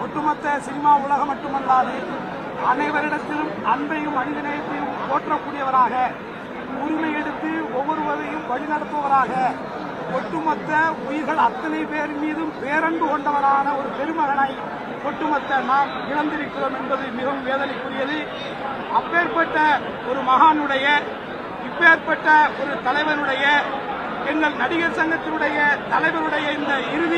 ஒட்டுமொத்த சினிமா உலகம் மட்டுமல்லாது அனைவரிடத்திலும் அன்பையும் மனிதநேயத்தையும் போற்றக்கூடியவராக உரிமை எடுத்து ஒவ்வொருவரையும் வழிநடத்துவராக ஒட்டுமொத்த உயிர்கள் அத்தனை பேர் மீதும் பேரன்பு கொண்டவரான ஒரு பெருமகனை ஒட்டுமொத்த நாம் இழந்திருக்கிறோம் என்பது மிகவும் வேதனைக்குரியது. அப்பேற்பட்ட ஒரு மகானுடைய இப்பேற்பட்ட ஒரு தலைவனுடைய எங்கள் நடிகர் சங்கத்தினுடைய தலைவருடைய இந்த இறுதி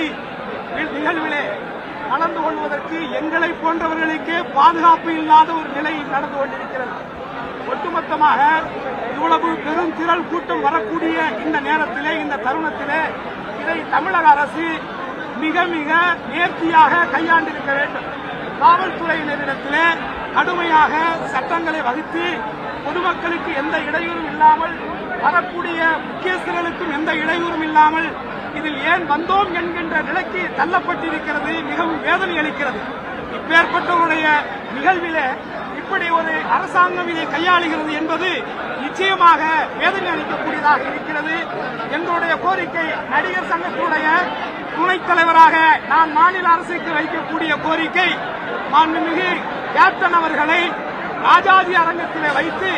கலந்து எங்களை போன்றவர்களுக்கே பாதுகாப்பு இல்லாத ஒரு நிலை நடந்து கொண்டிருக்கிறது. ஒட்டுமொத்தமாக இவ்வளவு பெரும் திரள் கூட்டம் வரக்கூடிய இந்த நேரத்திலே இந்த தருணத்திலே இதை தமிழக அரசு மிக மிக நேர்த்தியாக கையாண்டிருக்க வேண்டும். காவல்துறையினரிடத்திலே கடுமையாக சட்டங்களை வகுத்து பொதுமக்களுக்கு எந்த இடையூறும் இல்லாமல் வரக்கூடிய முக்கியஸ்தர்களுக்கும் எந்த இடையூறும் இல்லாமல் இதில் ஏன் வந்தோம் என்கின்ற நிலைக்கு தள்ளப்பட்டிருக்கிறது மிகவும் வேதனை அளிக்கிறது. இப்பேற்பட்டவருடைய நிகழ்வில இப்படி ஒரு அரசாங்கம் இதை கையாளுகிறது என்பது நிச்சயமாக வேதனை அளிக்கக்கூடியதாக இருக்கிறது. எங்களுடைய கோரிக்கை நடிகர் சங்கத்தினுடைய துணைத் தலைவராக நான் மாநில அரசுக்கு வைக்கக்கூடிய கோரிக்கை மாண்புமிகு கேப்டன் அவர்களை ராஜாஜி அரங்கத்திலே வைத்து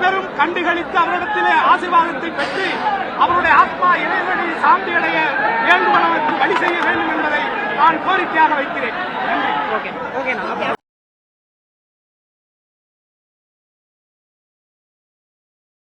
பெரும் கண்டுகளித்து அவரிடத்திலே ஆசீர்வாதத்தை பெற்று அவருடைய ஆத்மா இறைவனை சாந்தி அடைய வழி செய்ய வேண்டும் என்பதை நான் கோரிக்கையாக வைக்கிறேன். நன்றி. ஓகே. ஓகேண்ணா